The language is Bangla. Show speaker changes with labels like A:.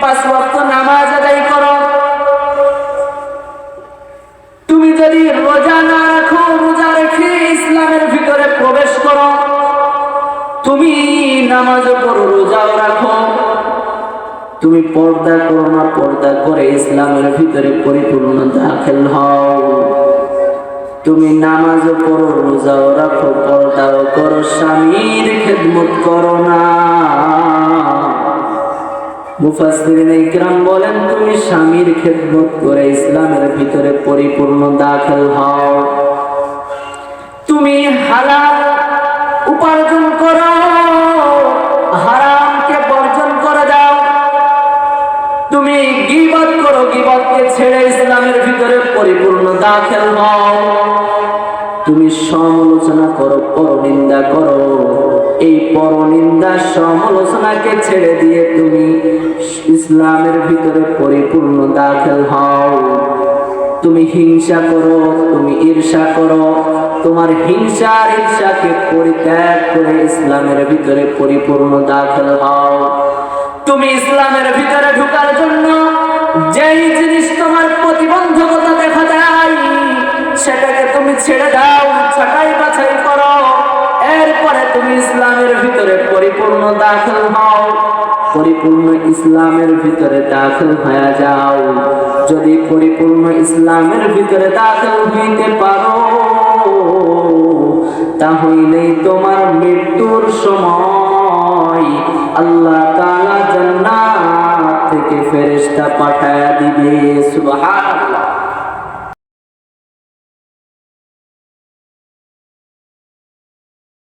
A: পাঁচ নামাজ আদায় করো। তুমি যদি রোজা না রাখো, রোজা রেখে ইসলামের ভিতরে প্রবেশ করো। তুমি পড়ো, রোজাও রাখো। তুমি পর্দা করো না, পর্দা করে ইসলামের ভিতরে পরিপূর্ণ দাখিল হও। তুমি নামাজও পড়ো, রোজাও রাখো, পর্দাও করো, স্বামীর খেদমত করো না। মুফাসসিরিন ইকরাম বলেন, তুমি স্বামীর খেদমত করে ইসলামের ভিতরে পরিপূর্ণ দাখিল হও। তুমি হালাল উপার্জন করো, হারামকে বর্জন করে দাও। তুমি গিবত করো, গিবতকে ছেড়ে ইসলামের ভিতরে পরিপূর্ণ দাখিল হও। তুমি সমালোচনা করো, পরনিন্দা করো। এই পরনিন্দা সমালোচনাকে ছেড়ে দিয়ে তুমি ইসলামের ভিতরে পরিপূর্ণ দাখিল হও। তুমি হিংসা করো, তুমি ঈর্ষা করো। তোমার হিংসা ঈর্ষাকে পরিত্যাগ করে ইসলামের ভিতরে পরিপূর্ণ দাখিল হও। তুমি ইসলামের ভিতরে ঢোকার দাখিল হও, পরিপূর্ণ ইসলামের ভিতরে দাখিল হয়ে যাও। যদি পরিপূর্ণ ইসলামের ভিতরে দাখিল হইতে পারো, তাহলেই তোমার মৃত্যুর সময় আল্লাহ তাআলা জান্নাত থেকে ফেরেশতা পাঠায়া দিবে সুবহান